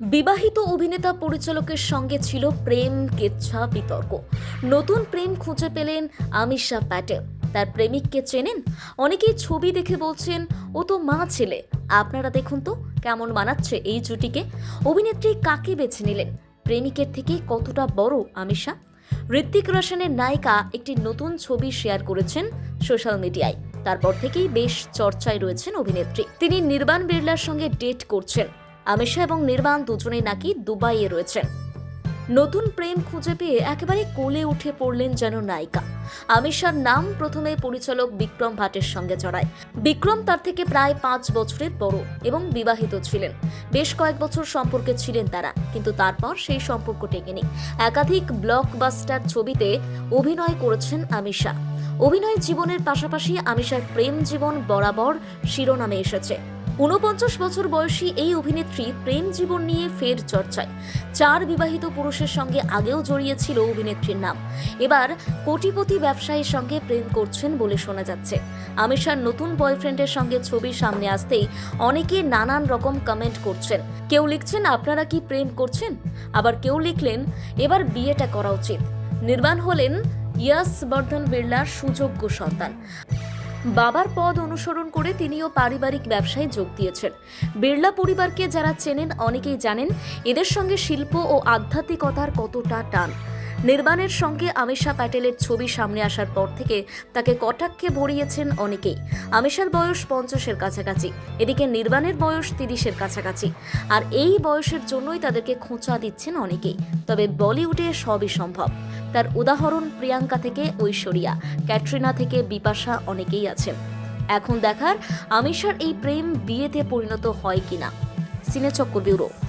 বিবাহিত অভিনেতা পরিচালকের সঙ্গে ছিল প্রেম কেচ্ছা বিতর্ক। নতুন প্রেম খুঁজে পেলেন আমিষা প্যাটেল। তার প্রেমিককে চেনেন? অনেকেই ছবি দেখে বলছেন, ও তো মা ছেলে। আপনারা দেখুন তো কেমন মানাচ্ছে এই জুটিকে। অভিনেত্রী কাকে বেছে নিলেন? প্রেমিকের থেকে কতটা বড় আমিষা ঋত্বিক রোশনের নায়িকা একটি নতুন ছবি শেয়ার করেছেন সোশ্যাল মিডিয়ায়। তারপর থেকেই বেশ চর্চায় রয়েছেন অভিনেত্রী। তিনি নির্বাণ বিড়লার সঙ্গে ডেট করছেন। আমিষা এবং নির্বাণ দুজনেই নাকি দুবাইয়ে রয়েছেন নতুন প্রেম খুঁজে পেয়ে একেবারে কোলে উঠে পড়লেন যেন নায়িকা। আমিষার নাম প্রথমে পরিচালক বিক্রম ভাটের সঙ্গে জড়ায়। বিক্রম তার থেকে প্রায় পাঁচ বছরের বড় এবং বিবাহিত ছিলেন। বেশ কয়েক বছর সম্পর্কে ছিলেন তারা, কিন্তু তারপর সেই সম্পর্ক টেকেনি। একাধিক ব্লকবাস্টার ছবিতে অভিনয় করেছেন আমিষা। অভিনয় জীবনের পাশাপাশি আমিষার প্রেম জীবন বরাবর শিরোনামে এসেছে। ঊনপঞ্চাশ বছর বয়সী এই অভিনেত্রী প্রেম জীবন নিয়ে ফের চর্চায়। চার বিবাহিত পুরুষের সঙ্গে আগেও জড়িয়েছিল অভিনেত্রীর নাম। এবার কোটিপতি ব্যবসায়ীর সঙ্গে প্রেম করছেন বলে শোনা যাচ্ছে। আমিষার নতুন বয়ফ্রেন্ডের সঙ্গে ছবি সামনে আসতেই অনেকে নানান রকম কমেন্ট করছেন। কেউ লিখছেন, আপনারা কি প্রেম করছেন? আবার কেউ লিখলেন, এবার বিয়েটা করা উচিত। নির্মাণ হলেন ইয়াস বর্ধন বিড়লার সুযোগ্য সন্তান। বাবার পদ অনুসরণ করে তিনিও পারিবারিক ব্যবসায় যোগ দিয়েছেন। বিড়লা পরিবারকে যারা চেনেন, অনেকেই জানেন, এদের সঙ্গে শিল্প ও আধ্যাত্মিকতার কতটা টান। নির্বাণের সঙ্গে আমিষা প্যাটেলের ছবি সামনে আসার পর থেকে তাকে কটাক্ষে ভরিয়েছেন অনেকেই। আমিষার বয়স পঞ্চাশের কাছাকাছি, এদিকে নির্বাণের বয়স তিরিশের কাছাকাছি, আর এই বয়সের জন্যই তাদেরকে খোঁচা দিচ্ছেন অনেকেই। তবে বলিউডে সবই সম্ভব। তার উদাহরণ প্রিয়াঙ্কা থেকে ঐশ্বরিয়া, ক্যাটরিনা থেকে বিপাশা অনেকেই আছেন। এখন দেখার আমিষার এই প্রেম বিয়েতে পরিণত হয় কিনা। সিনেচক্র ব্যুরো।